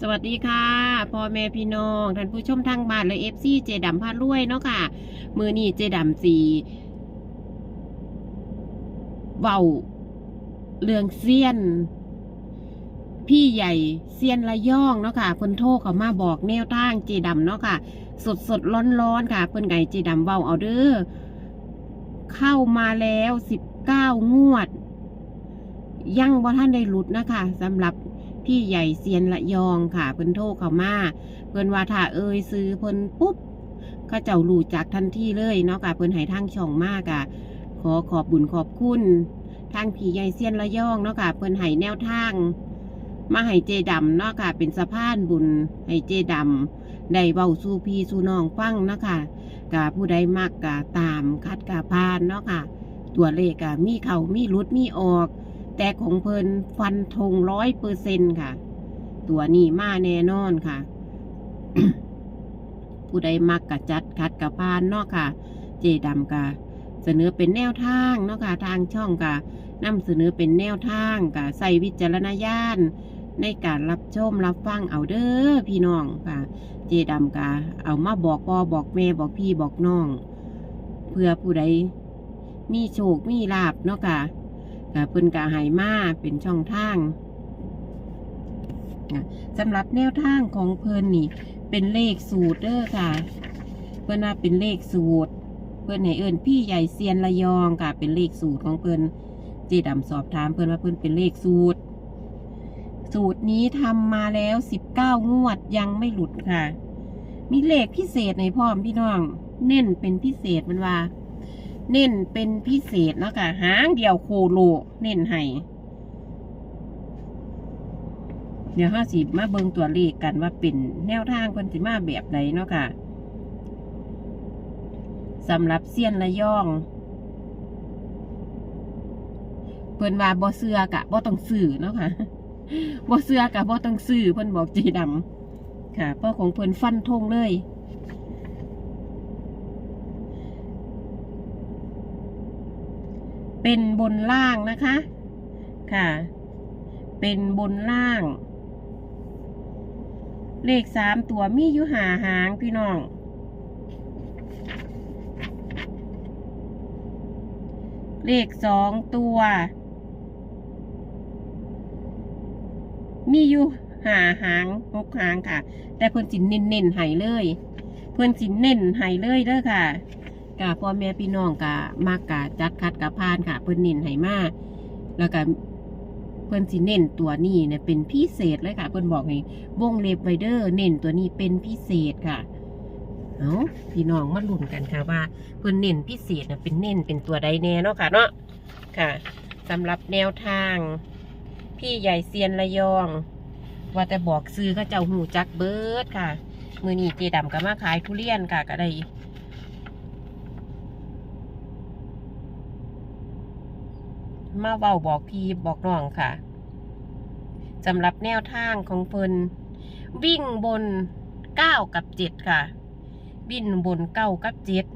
สวัสดีค่ะพ่อแม่พี่น้องท่านผู้ชมทางบ้านและเอฟซีเจดำพารวยเนาะค่ะ มือนี้เจดำสีเว้าเรื่องเซียน พี่ใหญ่เซียนระยองเนาะค่ะเพิ่นโทรเขามาบอกแนวทางเจดำเนาะค่ะ สดสดร้อนร้อนค่ะเพิ่นไก่เจดำเว้าเอาเด้อเข้ามาแล้วสิบเก้างวด ยังบ่ท่านได้หลุดนะคะสำหรับ พี่ใหญ่เซียนละยองค่ะเพิ่นโทรเข้ามาเพิ่นว่าถ้าเอ่ยซื้อเพิ่นปุ๊บเขาเจ้ารู้จักทันทีเลยเนาะค่ะเพิ่นให้ทางช่องมากอะ ขอขอบบุญขอบคุณทางพี่ใหญ่เซียนละยองเนาะค่ะเพิ่นให้แนวทางมาให้เจดำเนาะค่ะ เป็นสะพานบุญให้เจดำได้เว้าสู่พี่สู่น้องฟังเนาะค่ะกะผู้ใดมักกะตามคัดกะพานเนาะค่ะ ตัวเลขกะมีเขามีรุดมีออก แต่ของเพิ่นฟันธงร้อยเปอร์เซ็นค่ะ ตัวนี้มาแน่นอนค่ะ ผู้ใดมักกะจัดคัดกะพานเนาะค่ะ เจดำกะเสนอเป็นแนวทางเนาะค่ะทางช่องกะนำเสนอเป็นแนวทางกะใส่วิจารณญาณในการรับชมรับฟังเอาเด้อพี่น้องค่ะ เจดำกะเอามาบอกพ่อบอกแม่บอกพี่บอกน้อง เพื่อผู้ใดมีโชคมีลาบเนาะค่ะ เพิ่นกะหายมาเป็นช่องทางสำหรับแนวทางของเพิ่นนี่ เป็นเลขสูตรเด้อค่ะ เพิ่นว่าเป็นเลขสูตร เพิ่นให้เอิ้นพี่ใหญ่เซียนระยองค่ะ เป็นเลขสูตรของเพิ่นเจดำสอบถามเพิ่นว่าเพิ่นเป็นเลขสูตร สูตรนี้ทำมาแล้วสิบเก้างวดยังไม่หลุดค่ะ มีเลขพิเศษในพร้อมพี่น้อง เน้นเป็นพิเศษมันว่า เน้นเป็นพิเศษเนาะค่ะหางเดียวโคโลเน้นให้เดี๋ยวห้าสิบมาเบิงตัวเลขกันว่าเป็นแนวทางคนสิมาแบบใดเนาะค่ะสำหรับเซียนระยอง เพิ่นว่าบ่เสือกะบ่ต้องซื้อเนาะค่ะบ่เสือกะบ่ต้องซื้อเพิ่นบอกเจดำค่ะเพราของเพิ่นฟันธงเลย เป็นบนล่างนะคะ ค่ะ เป็นบนล่าง เลขสามตัวมีอยู่หาหางพี่น้อง เลขสองตัว มีอยู่หาหางหกหางค่ะ แต่เพิ่อนสินเน้นเน้นๆให้เลย เพิ่อนสินเน้นให้เลยเด้อค่ะ กะพ่อแม่พี่น้องกะมากกะจัดคัดกะพานค่ะเพิ่นเน้นให้มาแล้วก็เพิ่นสิเน้นตัวนี้เนี่ยเป็นพิเศษเลยค่ะเพิ่นบอกให้วงเล็บไวเดอร์เน้นตัวนี้เป็นพิเศษค่ะเอาพี่น้องมาลุ้นกันค่ะว่าเพิ่นเน้นพิเศษน่ะเป็นเน้นเป็นตัวใดแน่เนาะค่ะเนาะค่ะสำหรับแนวทาง พี่ใหญ่เซียนระยอง ว่าแต่บอกซื้อเขาเจ้าหูจักเบิร์ดค่ะ มือนี้เจดำก็มาขายทุเรียนค่ะก็ได้ มาเว้าบอกพี่บอกน้องค่ะสำหรับแนวทางของเพิ่นวิ่งบนเก้ากับเจ็ดค่ะ วิ่งบนเก้ากับเจ็ด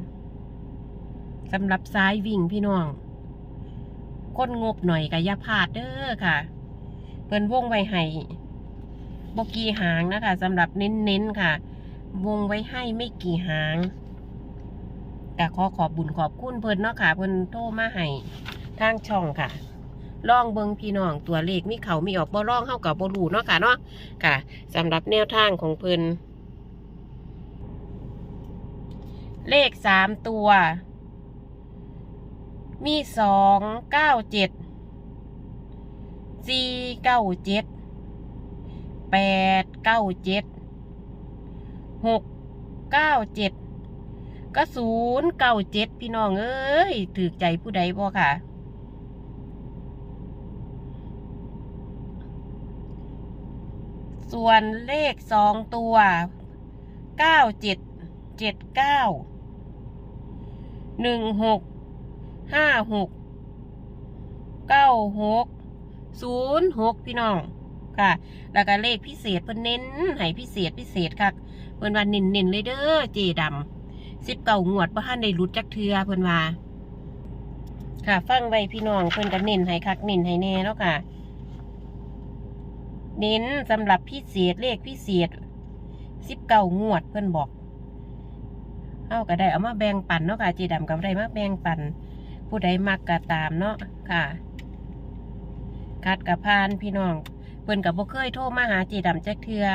สำหรับซ้ายวิ่งพี่น้องก้นงบหน่อยกับยาพาดเด้อค่ะเพิ่นวงไว้ให้บกี่หางนะคะสำหรับเน้นๆค่ะ วงไว้ให้ไม่กี่หางก็ขอขอบบุญขอบคุณเพิ่นเนาะค่ะ เพิ่นโทรมาให้ ทางช่องค่ะลองเบิงพี่น้องตัวเลขมีเขามีออกบ่ลองเข้ากับบ่รูเนาะค่ะเนาะค่ะสำหรับแนวทางของเพิ่นเลขสามตัว มีสองเก้าเจ็ดสี่เก้าเจ็ดแปดเก้าเจ็ดหกเก้าเจ็ดก็ศูนย์เก้าเจ็ดพี่น้องเอ้ยถือใจผู้ใดบ่ค่ะ ส่วนเลขสองตัวเก้าเจ็ดเจ็ดเก้าหนึ่งหกห้าหกเก้าหกศูนย์หกพี่น้องค่ะ แล้วก็เลขพิเศษเพิ่นเน้นให้พิเศษพิเศษค่ะเพิ่นว่าเน้นเน้นเลยเด้อเจดำสิบเก่างวดบ่ทันได้รุดจักเทือเพิ่นว่าค่ะ ฟังไว้พี่น้องเพิ่นก็เน้นให้คักเน้นให้แน่แล้วค่ะ เน้นสำหรับพิเศษเลขพิเศษสิบเก้างวดเพื่อนบอกเอาก็ได้เอามาแบ่งปันเนาะค่ะเจดำกับได้มาแบ่งปัน ผู้ใดมักก็ตามเนาะค่ะคัดกับพานพี่น้องเพิ่อนกับบ่เคยโทรมาหาเจดำจักเทือ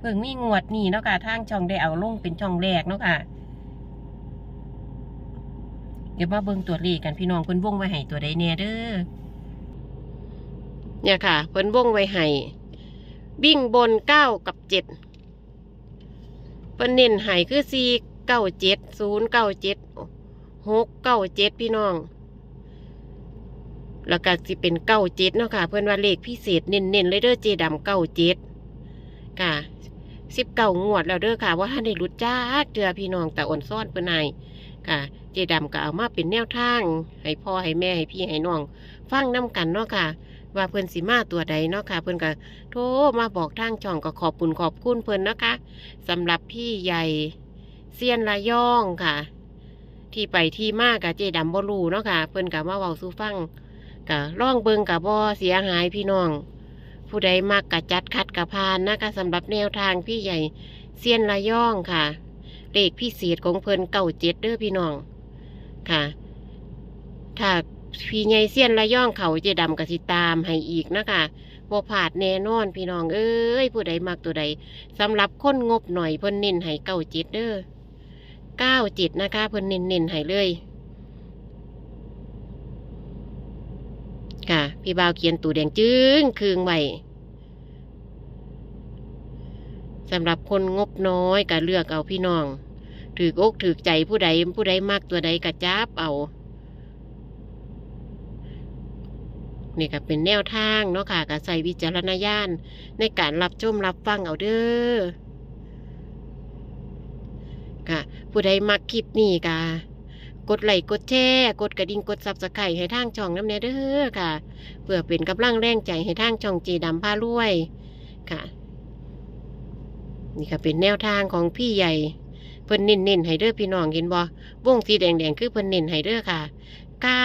เพิ่งมีงวดนี่เนาะค่ะทางช่องได้เอาลงเป็นช่องแรกเนาะค่ะเดี๋ยวมาเบิ่งตัวเลขกันพี่น้องเพิ่นวงไว้ให้ตัวใดแน่เด้อเนี่ยค่ะ เพิ่นวงไว้ให้ วิ่งบนเก้ากับเจ็ดเพิ่นเน้นให้คือสี่เก้าเจ็ดศูนย์เก้าเจ็ดหกเก้าเจ็ดพี่น้อง แล้วก็สิเป็นเก้าเจ็ดเนาะค่ะ เพื่อนว่าเลขพิเศษเน้นๆเลยเด้อเจดำเก้าเจ็ดค่ะสิบเก้างวดแล้วเด้อค่ะว่าท่านได้รู้จ้าเจือพี่น้องแต่อ่อนซ่อนเพื่อนนายค่ะ เจดำก็เอามาเป็นแนวทาง ให้พ่อให้แม่ให้พี่ให้น้อง ฟังน้กันเนาะค่ะ ว่าเพื่อนสิมาตัวใดเนาะค่ะ เพื่อนก็โทรมาบอกทางช่องก็ขอบคุณขอบคุณเพื่อนนะคะสำหรับพี่ใหญ่เซียนระยองค่ะ ที่ไปที่มากกับเจดำบ่รู้เนาะค่ะ เพื่อนก็มาเว้าสู่ฟังกะล่องเบิงกะบ่เสียหายพี่น้อง ผู้ใดมักกะจัดคัดกะพานนะคะสำหรับแนวทางพี่ใหญ่เซียนระย่องค่ะเลขพิเศษของเพิ่นเก่าเจ็ดเด้อพี่น้องค่ะถ้า พี่ใหญ่เซียนระย่องเขาเจดำกสิตามให้อีกนะคะบ่ผาดแน่นอนพี่น้องเอ้ยผู้ใดมักตัวใดสำหรับคนงบหน่อยเพิ่นเน้นให้เก่าจ็ดเด้อเก้าจ็ดนะคะ เพิ่นเน้นเน้นให้เลย ค่ะ พี่บ่าวเขียนตูแดงจึ้งคืงไว้สำหรับคนงบน้อยก็เลือกเอาพี่น้องถือกอกถือใจผู้ใดผู้ใดมากตัวใดก็จับเอา นี่ก็เป็นแนวทางเนาะค่ะก็ใส่วิจารณญาณในการรับชมรับฟังเอาเด้อค่ะผู้ใดมักคลิปนี้ก็กดไลค์กดแชร์กดกระดิ่งกดซับสไครต์ให้ทางช่องน้ำเนเด้อค่ะ เพื่อเป็นกำลังแรงใจให้ทางช่องเจดำพารวยค่ะ นี่ก็เป็นแนวทางของพี่ใหญ่เพิ่นเน้นน้นๆให้เด้อพี่น้องเห็นบ่วงสีแดงแดงๆคือเพิ่นเน้นให้เด้อค่ะก้า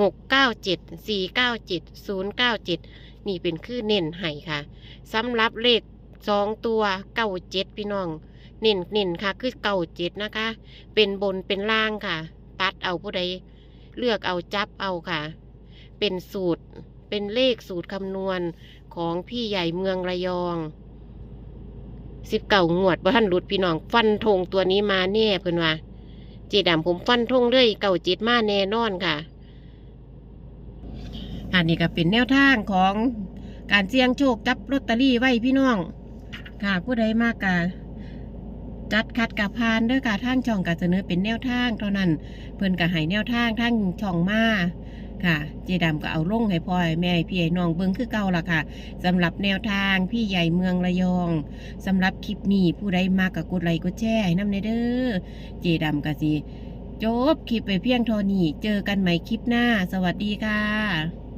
หกเก้าเจ็ดสี่เก้าเจ็ดศูนย์เก้าเจ็ดนี่เป็นคือเน้นให้ค่ะสำหรับเลขสองตัวเก้าเจ็ดพี่น้อง เน้นเน้นค่ะ คือเก้าเจ็ดนะคะ เป็นบนเป็นล่างค่ะ ตัดเอาผู้ใดเลือกเอาจับเอาค่ะ เป็นสูตรเป็นเลขสูตรคำนวณของพี่ใหญ่เมืองระยองสิบเก่างวดว่ท่านหลุดพี่น้อง ฟันธงตัวนี้มาแน่เพื่อนว่าเจดำผมฟันธงเลยเก่าจิตมาแน่นอนค่ะ อันนี้ก็เป็นแนวทางของการเสี่ยงโชคจับลอตเตอรี่ไว้พี่น้อง ค่ะผู้ใดมากกะจัดคัดกับพานด้อค่ะทางช่องก็เสนอเป็นแนวทางเท่านั้น เพิ่นก็ให้แนวทางทางช่องมาค่ะ เจดำก็เอาลงให้พ่อแม่ให้พี่ให้น้องเบิ่งคือเก่าล่ะค่ะสำหรับแนวทางพี่ใหญ่เมืองระยองสำหรับคลิปนี้ผู้ใดมากก็กดไลค์กดแชร์ให้นำในเด้อเจดำก็สิจบคลิปไปเพียงเท่านี้เจอกันใหม่คลิปหน้า สวัสดีค่ะ